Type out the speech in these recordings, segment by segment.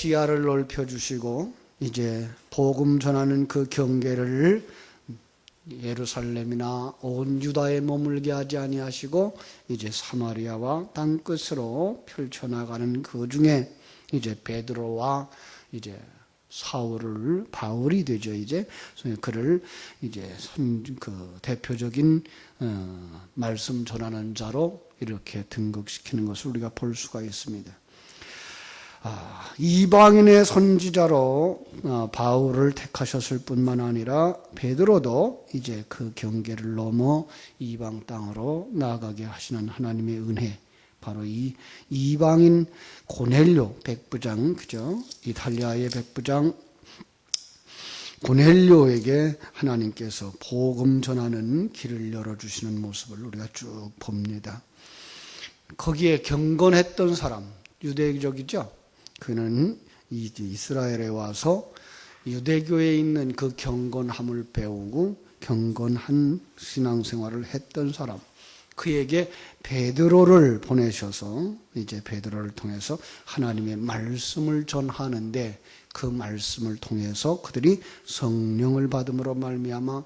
시야를 넓혀 주시고 이제 복음 전하는 그 경계를 예루살렘이나 온 유다에 머물게 하지 아니하시고 이제 사마리아와 땅 끝으로 펼쳐 나가는 그 중에 이제 베드로와 이제 사울을 바울이 되죠 이제 그를 이제 선, 그 대표적인 어, 말씀 전하는 자로 이렇게 등극시키는 것을 우리가 볼 수가 있습니다. 아, 이방인의 선지자로 어, 바울을 택하셨을 뿐만 아니라 베드로도 이제 그 경계를 넘어 이방 땅으로 나아가게 하시는 하나님의 은혜 바로 이 이방인 고넬료 백부장 그죠 이탈리아의 백부장 고넬료에게 하나님께서 복음 전하는 길을 열어주시는 모습을 우리가 쭉 봅니다. 거기에 경건했던 사람, 유대적이죠? 그는 이스라엘에 와서 유대교에 있는 그 경건함을 배우고 경건한 신앙생활을 했던 사람. 그에게 베드로를 보내셔서 이제 베드로를 통해서 하나님의 말씀을 전하는데 그 말씀을 통해서 그들이 성령을 받음으로 말미암아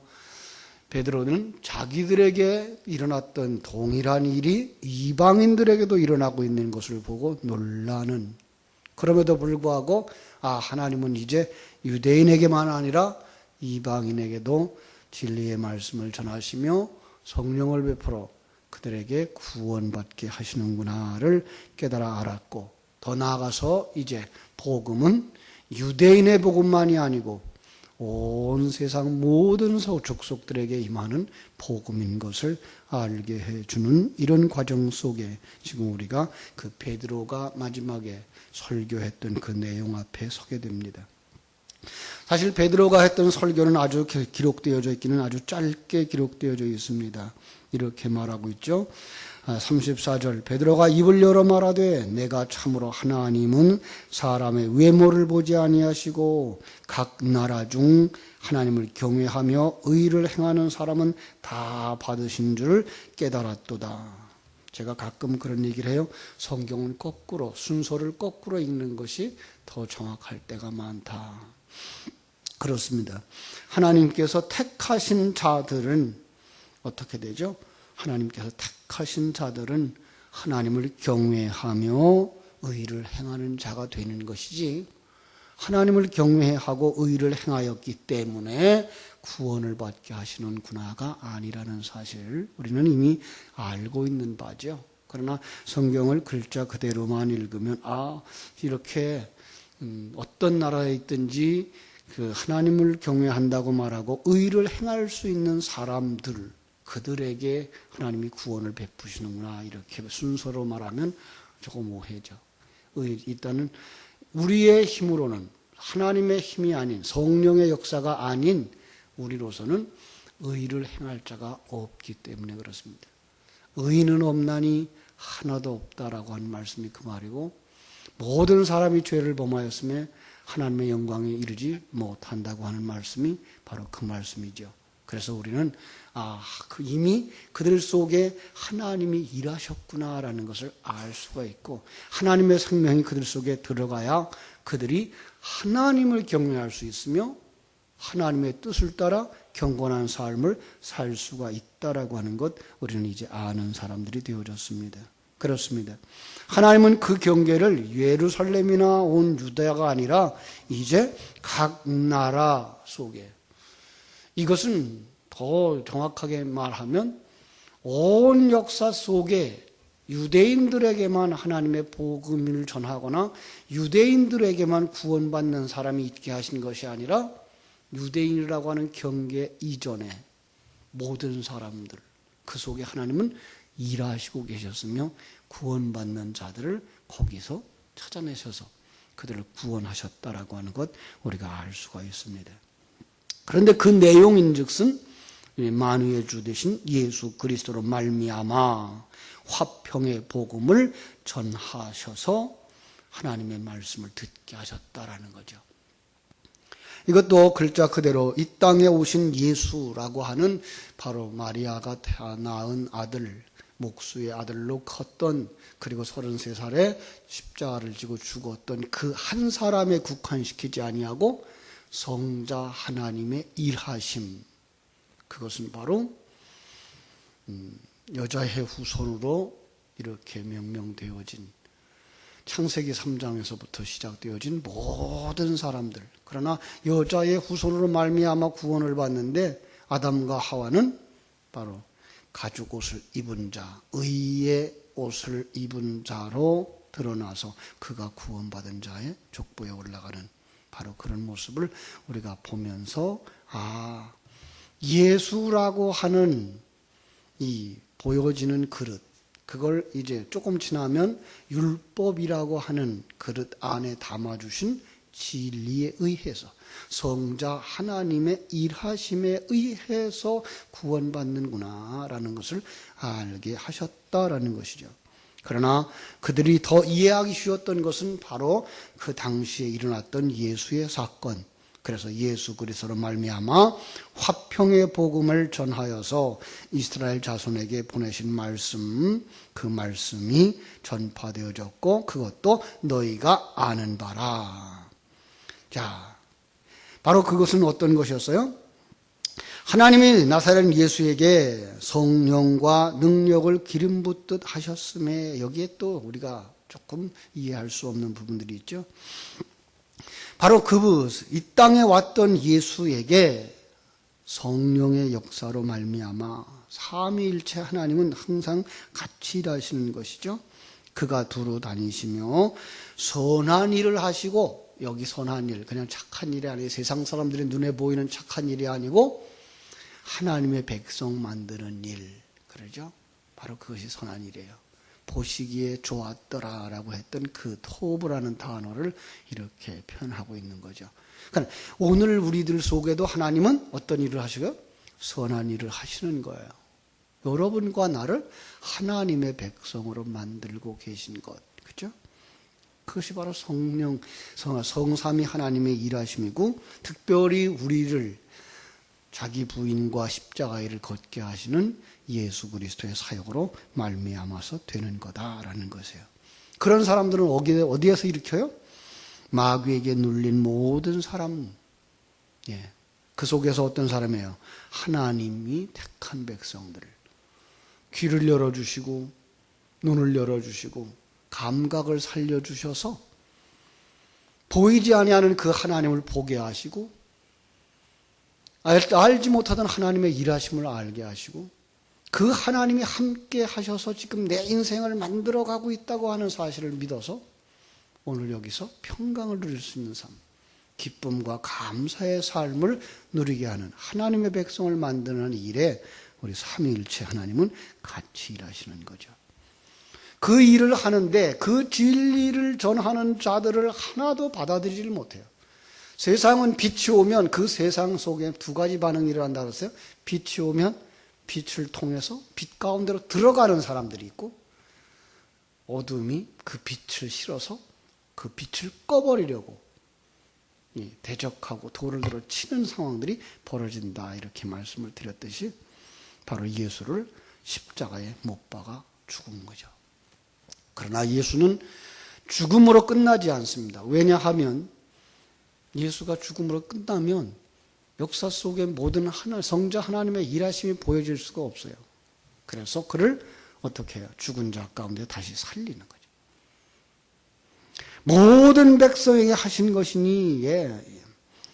베드로는 자기들에게 일어났던 동일한 일이 이방인들에게도 일어나고 있는 것을 보고 놀라는 그럼에도 불구하고 아 하나님은 이제 유대인에게만 아니라 이방인에게도 진리의 말씀을 전하시며 성령을 베풀어 그들에게 구원받게 하시는구나를 깨달아 알았고 더 나아가서 이제 복음은 유대인의 복음만이 아니고 온 세상 모든 족속들에게 임하는 복음인 것을 알게 해주는 이런 과정 속에 지금 우리가 그 베드로가 마지막에 설교했던 그 내용 앞에 서게 됩니다. 사실 베드로가 했던 설교는 아주 기록되어져 있기는 아주 짧게 기록되어져 있습니다. 이렇게 말하고 있죠. 34절 아, 베드로가 입을 열어 말하되 내가 참으로 하나님은 사람의 외모를 보지 아니하시고 각 나라 중 하나님을 경외하며 의를 행하는 사람은 다 받으신 줄 깨달았도다. 제가 가끔 그런 얘기를 해요. 성경은 거꾸로 순서를 거꾸로 읽는 것이 더 정확할 때가 많다. 그렇습니다. 하나님께서 택하신 자들은 어떻게 되죠? 하나님께서 택하신 자들은 하나님을 경외하며 의를 행하는 자가 되는 것이지 하나님을 경외하고 의를 행하였기 때문에 구원을 받게 하시는 구나가 아니라는 사실 우리는 이미 알고 있는 바죠. 그러나 성경을 글자 그대로만 읽으면 아 이렇게 음, 어떤 나라에 있든지 그 하나님을 경외한다고 말하고 의를 행할 수 있는 사람들 그들에게 하나님이 구원을 베푸시는구나 이렇게 순서로 말하면 조금 오해죠. 일단은 우리의 힘으로는 하나님의 힘이 아닌 성령의 역사가 아닌 우리로서는 의를 행할 자가 없기 때문에 그렇습니다. 의는 없나니 하나도 없다라고 하는 말씀이 그 말이고 모든 사람이 죄를 범하였음에 하나님의 영광에 이르지 못한다고 하는 말씀이 바로 그 말씀이죠. 그래서 우리는 아, 그 이미 그들 속에 하나님이 일하셨구나라는 것을 알 수가 있고 하나님의 생명이 그들 속에 들어가야 그들이 하나님을 경외할 수 있으며 하나님의 뜻을 따라 경건한 삶을 살 수가 있다라고 하는 것 우리는 이제 아는 사람들이 되어졌습니다. 그렇습니다. 하나님은 그 경계를 예루살렘이나 온 유다가 아니라 이제 각 나라 속에 이것은 더 정확하게 말하면 온 역사 속에 유대인들에게만 하나님의 복음을 전하거나 유대인들에게만 구원받는 사람이 있게 하신 것이 아니라 유대인이라고 하는 경계 이전에 모든 사람들 그 속에 하나님은 일하시고 계셨으며 구원받는 자들을 거기서 찾아내셔서 그들을 구원하셨다라고 하는 것 우리가 알 수가 있습니다. 그런데 그 내용인즉슨 만유의 주 되신 예수 그리스도로 말미암아 화평의 복음을 전하셔서 하나님의 말씀을 듣게 하셨다라는 거죠. 이것도 글자 그대로 이 땅에 오신 예수라고 하는 바로 마리아가 낳은 아들 목수의 아들로 컸던 그리고 33살에 십자가를 지고 죽었던 그 한 사람에 국한시키지 아니하고 성자 하나님의 일하심. 그것은 바로 음, 여자의 후손으로 이렇게 명명되어진 창세기 3장에서부터 시작되어진 모든 사람들. 그러나 여자의 후손으로 말미암아 구원을 받는데 아담과 하와는 바로 가죽 옷을 입은 자, 의의 옷을 입은 자로 드러나서 그가 구원받은 자의 족보에 올라가는 바로 그런 모습을 우리가 보면서 아 예수라고 하는 이 보여지는 그릇 그걸 이제 조금 지나면 율법이라고 하는 그릇 안에 담아주신 진리에 의해서 성자 하나님의 일하심에 의해서 구원받는구나라는 것을 알게 하셨다라는 것이죠. 그러나 그들이 더 이해하기 쉬웠던 것은 바로 그 당시에 일어났던 예수의 사건. 그래서 예수 그리스도로 말미암아 화평의 복음을 전하여서 이스라엘 자손에게 보내신 말씀 그 말씀이 전파되어졌고 그것도 너희가 아는 바라. 자, 바로 그것은 어떤 것이었어요? 하나님이 나사렛 예수에게 성령과 능력을 기름 붓듯 하셨음에 여기에 또 우리가 조금 이해할 수 없는 부분들이 있죠. 바로 그 이 땅에 왔던 예수에게 성령의 역사로 말미암아 삼위일체 하나님은 항상 같이 일하시는 것이죠. 그가 두루 다니시며 선한 일을 하시고 여기 선한 일 그냥 착한 일이 아니고 세상 사람들의 눈에 보이는 착한 일이 아니고 하나님의 백성 만드는 일 그러죠. 바로 그것이 선한 일이에요. 보시기에 좋았더라라고 했던 그 토브라는 단어를 이렇게 표현하고 있는 거죠. 그러니까 오늘 우리들 속에도 하나님은 어떤 일을 하시고요? 선한 일을 하시는 거예요. 여러분과 나를 하나님의 백성으로 만들고 계신 것. 그죠? 그것이 바로 성령, 성, 성삼이 하나님의 일하심이고, 특별히 우리를 자기 부인과 십자가의 일을 걷게 하시는 예수 그리스도의 사역으로 말미암아서 되는 거다라는 것이에요. 그런 사람들은 어디에서 일으켜요? 마귀에게 눌린 모든 사람, 예. 그 속에서 어떤 사람이에요? 하나님이 택한 백성들. 귀를 열어주시고, 눈을 열어주시고, 감각을 살려주셔서, 보이지 아니하는 그 하나님을 보게 하시고, 알지 못하던 하나님의 일하심을 알게 하시고, 그 하나님이 함께 하셔서 지금 내 인생을 만들어 가고 있다고 하는 사실을 믿어서 오늘 여기서 평강을 누릴 수 있는 삶, 기쁨과 감사의 삶을 누리게 하는 하나님의 백성을 만드는 일에 우리 삼위일체 하나님은 같이 일하시는 거죠. 그 일을 하는데 그 진리를 전하는 자들을 하나도 받아들이질 못해요. 세상은 빛이 오면 그 세상 속에 두 가지 반응이 일어난다고 했어요. 빛이 오면 빛을 통해서 빛 가운데로 들어가는 사람들이 있고 어둠이 그 빛을 실어서 그 빛을 꺼버리려고 대적하고 돌을 들어 치는 상황들이 벌어진다 이렇게 말씀을 드렸듯이 바로 예수를 십자가에 못 박아 죽은 거죠. 그러나 예수는 죽음으로 끝나지 않습니다. 왜냐하면 예수가 죽음으로 끝나면 역사 속의 모든 하나, 성자 하나님의 일하심이 보여질 수가 없어요. 그래서 그를 어떻게 해요? 죽은 자 가운데 다시 살리는 거죠. 모든 백성에게 하신 것이니, 예.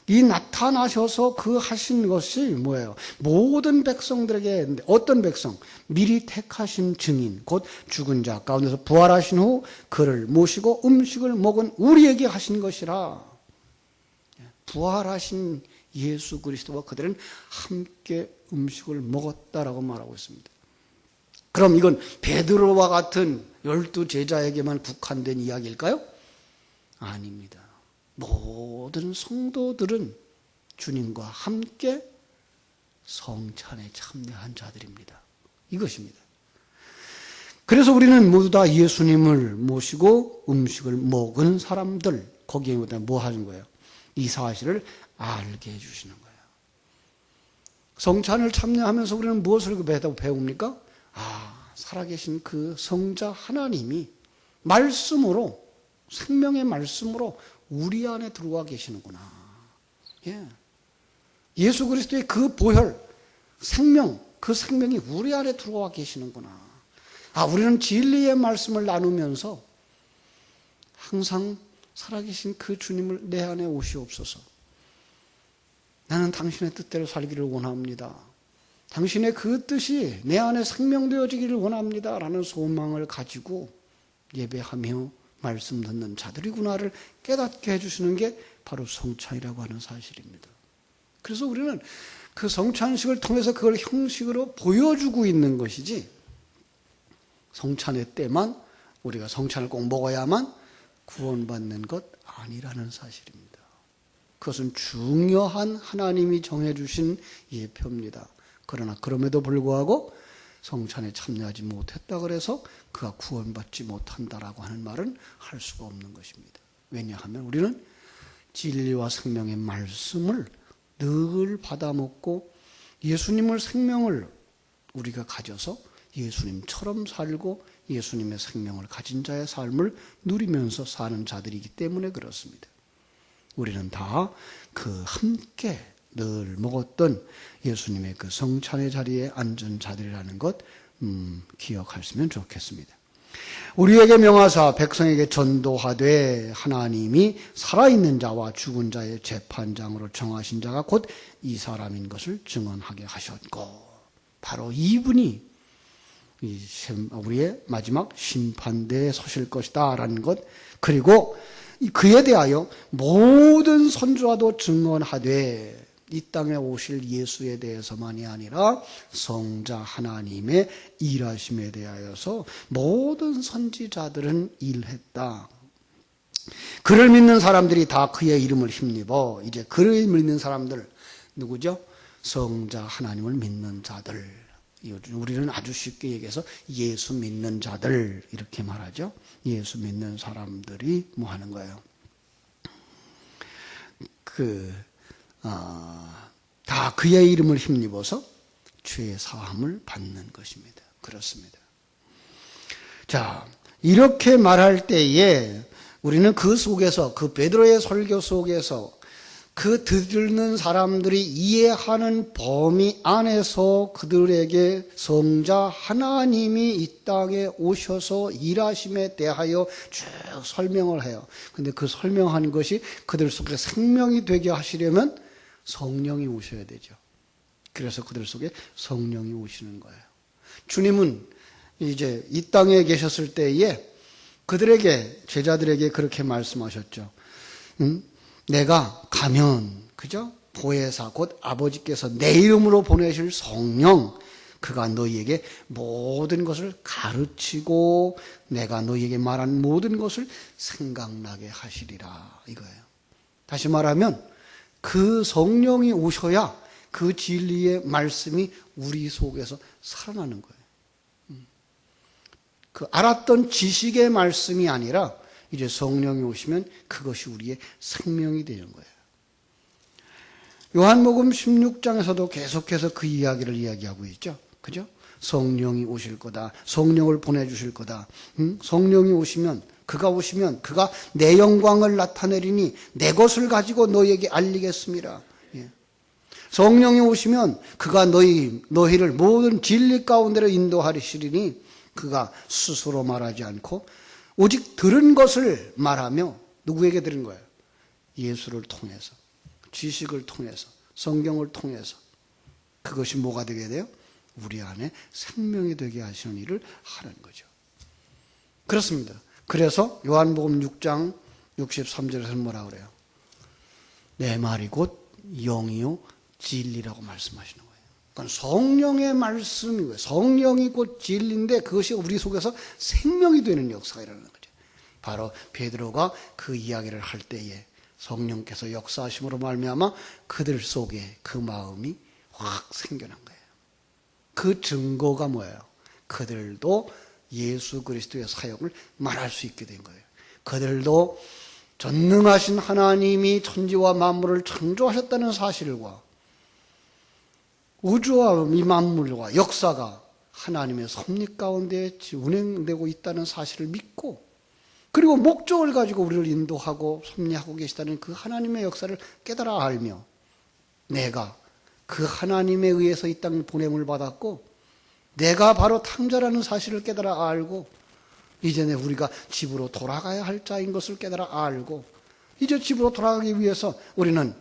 이 나타나셔서 그 하신 것이 뭐예요? 모든 백성들에게, 어떤 백성? 미리 택하신 증인, 곧 죽은 자 가운데서 부활하신 후 그를 모시고 음식을 먹은 우리에게 하신 것이라. 예. 부활하신 예수 그리스도와 그들은 함께 음식을 먹었다라고 말하고 있습니다. 그럼 이건 베드로와 같은 열두 제자에게만 국한된 이야기일까요? 아닙니다. 모든 성도들은 주님과 함께 성찬에 참여한 자들입니다. 이것입니다. 그래서 우리는 모두 다 예수님을 모시고 음식을 먹은 사람들, 거기에 뭐 하는 거예요? 이 사실을 알게 해주시는 거예요. 성찬을 참여하면서 우리는 무엇을 배웁니까? 아, 살아계신 그 성자 하나님이 말씀으로 생명의 말씀으로 우리 안에 들어와 계시는구나. 예. 예수 그리스도의 그 보혈, 생명, 그 생명이 우리 안에 들어와 계시는구나. 아, 우리는 진리의 말씀을 나누면서 항상 살아계신 그 주님을 내 안에 오시옵소서. 나는 당신의 뜻대로 살기를 원합니다. 당신의 그 뜻이 내 안에 생명되어지기를 원합니다. 라는 소망을 가지고 예배하며 말씀 듣는 자들이구나를 깨닫게 해주시는 게 바로 성찬이라고 하는 사실입니다. 그래서 우리는 그 성찬식을 통해서 그걸 형식으로 보여주고 있는 것이지 성찬의 때만 우리가 성찬을 꼭 먹어야만 구원받는 것 아니라는 사실입니다. 그것은 중요한 하나님이 정해주신 예표입니다. 그러나 그럼에도 불구하고 성찬에 참여하지 못했다 그래서 그가 구원받지 못한다라고 하는 말은 할 수가 없는 것입니다. 왜냐하면 우리는 진리와 생명의 말씀을 늘 받아먹고 예수님을 생명을 우리가 가져서 예수님처럼 살고 예수님의 생명을 가진 자의 삶을 누리면서 사는 자들이기 때문에 그렇습니다. 우리는 다 그 함께 늘 먹었던 예수님의 그 성찬의 자리에 앉은 자들이라는 것 음, 기억하시면 좋겠습니다. 우리에게 명하사 백성에게 전도하되 하나님이 살아있는 자와 죽은 자의 재판장으로 정하신 자가 곧 이 사람인 것을 증언하게 하셨고 바로 이분이 우리의 마지막 심판대에 서실 것이다라는 것 그리고 그에 대하여 모든 선주와도 증언하되 이 땅에 오실 예수에 대해서만이 아니라 성자 하나님의 일하심에 대하여서 모든 선지자들은 일했다. 그를 믿는 사람들이 다 그의 이름을 힘입어 이제 그를 믿는 사람들 누구죠? 성자 하나님을 믿는 자들. 우리는 아주 쉽게 얘기해서 예수 믿는 자들 이렇게 말하죠. 예수 믿는 사람들이 뭐 하는 거예요? 그, 어, 다 그의 이름을 힘입어서 죄의 사함을 받는 것입니다. 그렇습니다. 자, 이렇게 말할 때에 우리는 그 속에서, 그 베드로의 설교 속에서 그 듣는 사람들이 이해하는 범위 안에서 그들에게 성자 하나님이 이 땅에 오셔서 일하심에 대하여 쭉 설명을 해요. 근데 그 설명하는 것이 그들 속에 생명이 되게 하시려면 성령이 오셔야 되죠. 그래서 그들 속에 성령이 오시는 거예요. 주님은 이제 이 땅에 계셨을 때에 그들에게, 제자들에게 그렇게 말씀하셨죠. 응? 내가 가면, 그죠? 보혜사, 곧 아버지께서 내 이름으로 보내실 성령, 그가 너희에게 모든 것을 가르치고 내가 너희에게 말한 모든 것을 생각나게 하시리라. 이거예요. 다시 말하면 그 성령이 오셔야 그 진리의 말씀이 우리 속에서 살아나는 거예요. 음. 그 알았던 지식의 말씀이 아니라 이제 성령이 오시면 그것이 우리의 생명이 되는 거예요. 요한복음 16장에서도 계속해서 그 이야기를 이야기하고 있죠. 그죠? 성령이 오실 거다. 성령을 보내주실 거다. 응? 성령이 오시면, 그가 오시면, 그가 내 영광을 나타내리니 내 것을 가지고 너희에게 알리겠습니다. 예. 성령이 오시면 그가 너희, 너희를 모든 진리 가운데로 인도하시리니 그가 스스로 말하지 않고 오직 들은 것을 말하며 누구에게 들은 거예요? 예수를 통해서, 지식을 통해서, 성경을 통해서. 그것이 뭐가 되게 돼요? 우리 안에 생명이 되게 하시는 일을 하는 거죠. 그렇습니다. 그래서 요한복음 6장 63절에서 뭐라 그래요? 내 말이 곧 영이요 진리라고 말씀하시는 거예요. 그러니까 성령의 말씀이고요. 성령이 곧 진리인데 그것이 우리 속에서 생명이 되는 역사가 일어나는 거죠. 바로 베드로가 그 이야기를 할 때에 성령께서 역사하심으로 말미암아 그들 속에 그 마음이 확 생겨난 거예요. 그 증거가 뭐예요? 그들도 예수 그리스도의 사역을 말할 수 있게 된 거예요. 그들도 전능하신 하나님이 천지와 만물을 창조하셨다는 사실과 우주와 이 만물과 역사가 하나님의 섭리 가운데 운행되고 있다는 사실을 믿고 그리고 목적을 가지고 우리를 인도하고 섭리하고 계시다는 그 하나님의 역사를 깨달아 알며 내가 그 하나님에 의해서 이 땅에 보냄을 받았고 내가 바로 탕자라는 사실을 깨달아 알고 이제는 우리가 집으로 돌아가야 할 자인 것을 깨달아 알고 이제 집으로 돌아가기 위해서 우리는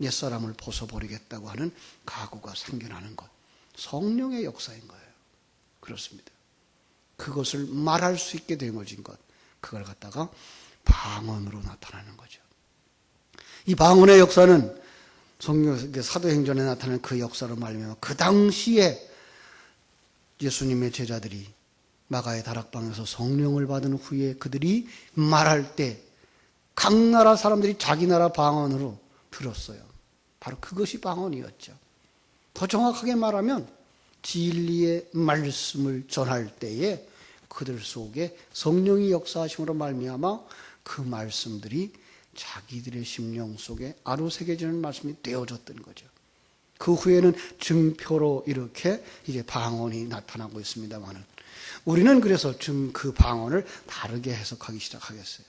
옛사람을 벗어버리겠다고 하는 각오가 생겨나는 것. 성령의 역사인 거예요. 그렇습니다. 그것을 말할 수 있게 되어진 것. 그걸 갖다가 방언으로 나타나는 거죠. 이 방언의 역사는 성경 사도행전에 나타나는 그 역사로 말하면 그 당시에 예수님의 제자들이 마가의 다락방에서 성령을 받은 후에 그들이 말할 때 각 나라 사람들이 자기 나라 방언으로 들었어요. 바로 그것이 방언이었죠. 더 정확하게 말하면 진리의 말씀을 전할 때에 그들 속에 성령이 역사하심으로 말미암아 그 말씀들이 자기들의 심령 속에 아로 새겨지는 말씀이 되어졌던 거죠. 그 후에는 증표로 이렇게 이제 방언이 나타나고 있습니다만은 우리는 그래서 좀 그 방언을 다르게 해석하기 시작하겠어요.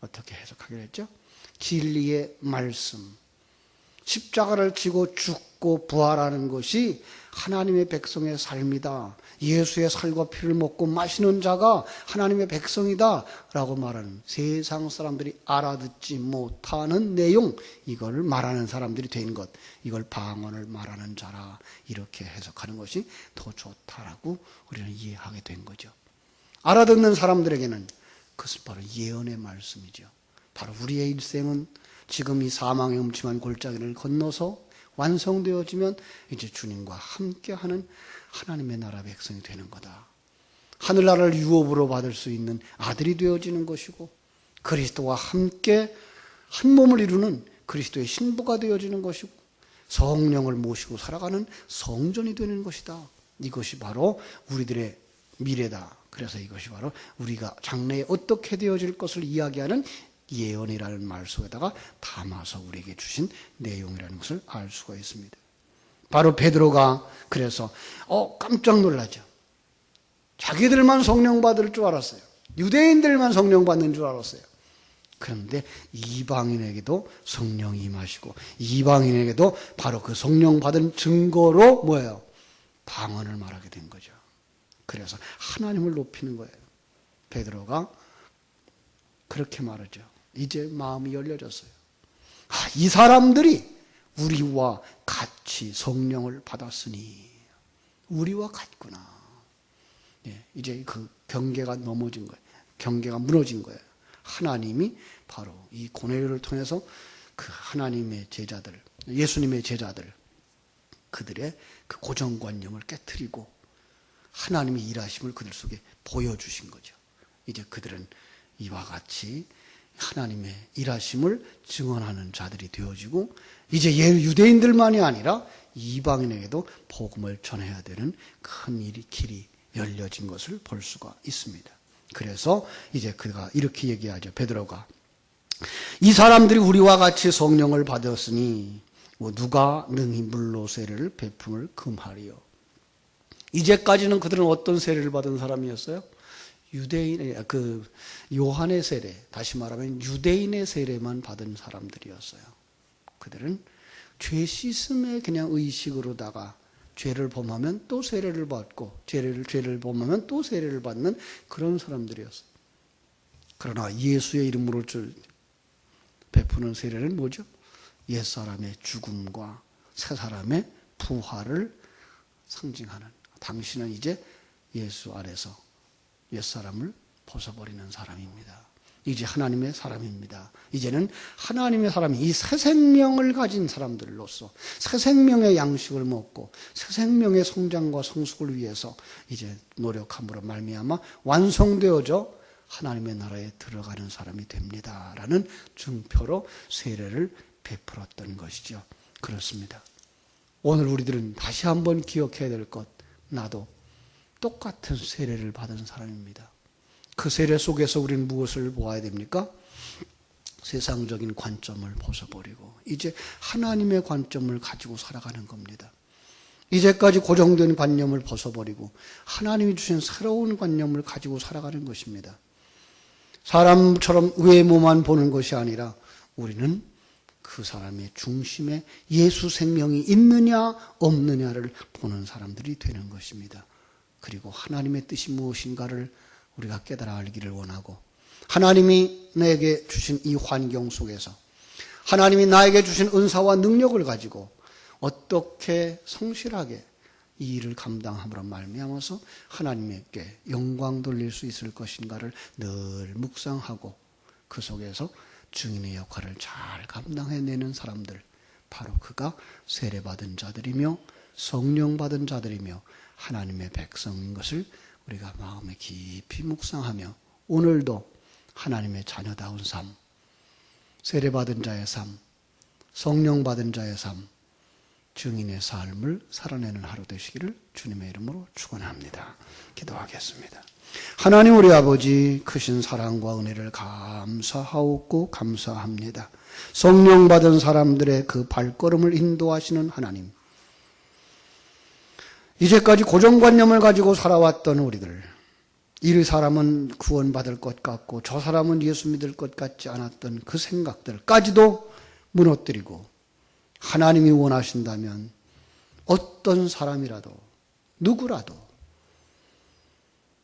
어떻게 해석하기로 했죠? 진리의 말씀. 십자가를 지고 죽고 부활하는 것이 하나님의 백성의 삶이다. 예수의 살과 피를 먹고 마시는 자가 하나님의 백성이다. 라고 말하는 세상 사람들이 알아듣지 못하는 내용, 이걸 말하는 사람들이 된 것. 이걸 방언을 말하는 자라. 이렇게 해석하는 것이 더 좋다라고 우리는 이해하게 된 거죠. 알아듣는 사람들에게는 그것은 바로 예언의 말씀이죠. 바로 우리의 일생은 지금 이 사망의 음침한 골짜기를 건너서 완성되어지면 이제 주님과 함께하는 하나님의 나라 백성이 되는 거다. 하늘나라를 유업으로 받을 수 있는 아들이 되어지는 것이고 그리스도와 함께 한 몸을 이루는 그리스도의 신부가 되어지는 것이고 성령을 모시고 살아가는 성전이 되는 것이다. 이것이 바로 우리들의 미래다. 그래서 이것이 바로 우리가 장래에 어떻게 되어질 것을 이야기하는 예언이라는 말 속에다가 담아서 우리에게 주신 내용이라는 것을 알 수가 있습니다. 바로 베드로가 그래서 어 깜짝 놀라죠. 자기들만 성령 받을 줄 알았어요. 유대인들만 성령 받는 줄 알았어요. 그런데 이방인에게도 성령이 임하시고 이방인에게도 바로 그 성령 받은 증거로 뭐예요? 방언을 말하게 된 거죠. 그래서 하나님을 높이는 거예요. 베드로가 그렇게 말하죠. 이제 마음이 열려졌어요. 아, 이 사람들이 우리와 같이 성령을 받았으니 우리와 같구나. 예, 이제 그 경계가 넘어진 거예요. 경계가 무너진 거예요. 하나님이 바로 이 고뇌를 통해서 그 하나님의 제자들, 예수님의 제자들, 그들의 그 고정관념을 깨뜨리고 하나님의 일하심을 그들 속에 보여주신 거죠. 이제 그들은 이와 같이 하나님의 일하심을 증언하는 자들이 되어지고 이제 유대인들만이 아니라 이방인에게도 복음을 전해야 되는 큰 일이 길이 열려진 것을 볼 수가 있습니다. 그래서 이제 그가 이렇게 얘기하죠. 베드로가 이 사람들이 우리와 같이 성령을 받았으니 뭐 누가 능히 물로 세례를 베품을 금하리요. 이제까지는 그들은 어떤 세례를 받은 사람이었어요? 유대인의 그 요한의 세례, 다시 말하면 유대인의 세례만 받은 사람들이었어요. 그들은 죄 씻음의 그냥 의식으로다가 죄를 범하면 또 세례를 받고 죄를 죄를 범하면 또 세례를 받는 그런 사람들이었어요. 그러나 예수의 이름으로 베푸는 세례는 뭐죠? 옛 사람의 죽음과 새 사람의 부활을 상징하는 당신은 이제 예수 안에서 옛사람을 벗어버리는 사람입니다. 이제 하나님의 사람입니다. 이제는 하나님의 사람이 이 새 생명을 가진 사람들로서 새 생명의 양식을 먹고 새 생명의 성장과 성숙을 위해서 이제 노력함으로 말미암아 완성되어져 하나님의 나라에 들어가는 사람이 됩니다라는 증표로 세례를 베풀었던 것이죠. 그렇습니다. 오늘 우리들은 다시 한번 기억해야 될 것, 나도 똑같은 세례를 받은 사람입니다. 그 세례 속에서 우리는 무엇을 보아야 됩니까? 세상적인 관점을 벗어버리고 이제 하나님의 관점을 가지고 살아가는 겁니다. 이제까지 고정된 관념을 벗어버리고 하나님이 주신 새로운 관념을 가지고 살아가는 것입니다. 사람처럼 외모만 보는 것이 아니라 우리는 그 사람의 중심에 예수 생명이 있느냐 없느냐를 보는 사람들이 되는 것입니다. 그리고 하나님의 뜻이 무엇인가를 우리가 깨달아 알기를 원하고 하나님이 내게 주신 이 환경 속에서 하나님이 나에게 주신 은사와 능력을 가지고 어떻게 성실하게 이 일을 감당함으로 말미암아서 하나님께 영광 돌릴 수 있을 것인가를 늘 묵상하고 그 속에서 증인의 역할을 잘 감당해내는 사람들 바로 그가 세례받은 자들이며 성령 받은 자들이며 하나님의 백성인 것을 우리가 마음에 깊이 묵상하며 오늘도 하나님의 자녀다운 삶, 세례받은 자의 삶, 성령 받은 자의 삶, 증인의 삶을 살아내는 하루 되시기를 주님의 이름으로 축원합니다. 기도하겠습니다. 하나님 우리 아버지 크신 사랑과 은혜를 감사하옵고 감사합니다. 성령 받은 사람들의 그 발걸음을 인도하시는 하나님. 이제까지 고정관념을 가지고 살아왔던 우리들. 이 사람은 구원받을 것 같고 저 사람은 예수 믿을 것 같지 않았던 그 생각들까지도 무너뜨리고 하나님이 원하신다면 어떤 사람이라도 누구라도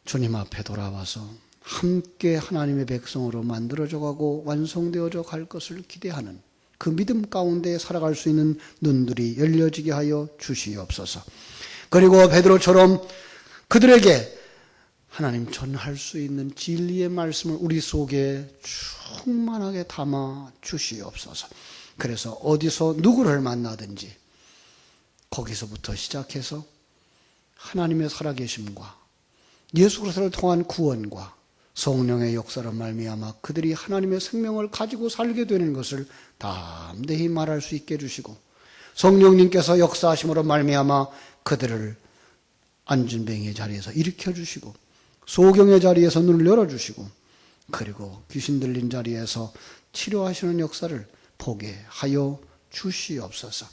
주님 앞에 돌아와서 함께 하나님의 백성으로 만들어져 가고 완성되어져 갈 것을 기대하는 그 믿음 가운데 살아갈 수 있는 눈들이 열려지게 하여 주시옵소서. 그리고 베드로처럼 그들에게 하나님 전할 수 있는 진리의 말씀을 우리 속에 충만하게 담아 주시옵소서. 그래서 어디서 누구를 만나든지 거기서부터 시작해서 하나님의 살아계심과 예수 그리스도를 통한 구원과 성령의 역사로 말미암아 그들이 하나님의 생명을 가지고 살게 되는 것을 담대히 말할 수 있게 해주시고 성령님께서 역사하심으로 말미암아 그들을 안진뱅이의 자리에서 일으켜 주시고 소경의 자리에서 눈을 열어 주시고 그리고 귀신 들린 자리에서 치료하시는 역사를 보게 하여 주시옵소서.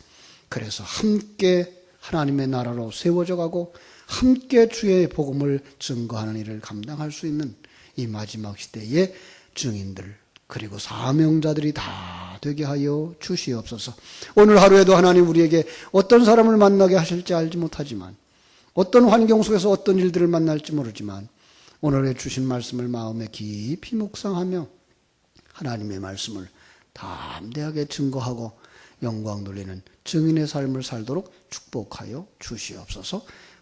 그래서 함께 하나님의 나라로 세워져 가고 함께 주의 복음을 증거하는 일을 감당할 수 있는 이 마지막 시대의 증인들 그리고 사명자들이 다 되게 하여 주시옵소서. 오늘 하루에도 하나님 우리에게 어떤 사람을 만나게 하실지 알지 못하지만 어떤 환경 속에서 어떤 일들을 만날지 모르지만 오늘의 주신 말씀을 마음에 깊이 묵상하며 하나님의 말씀을 담대하게 증거하고 영광 돌리는 증인의 삶을 살도록 축복하여 주시옵소서.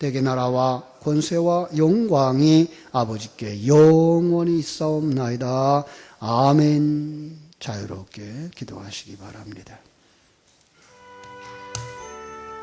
대개 나라와 권세와 영광이 아버지께 영원히 있사옵나이다. 아멘. 자유롭게 기도하시기 바랍니다.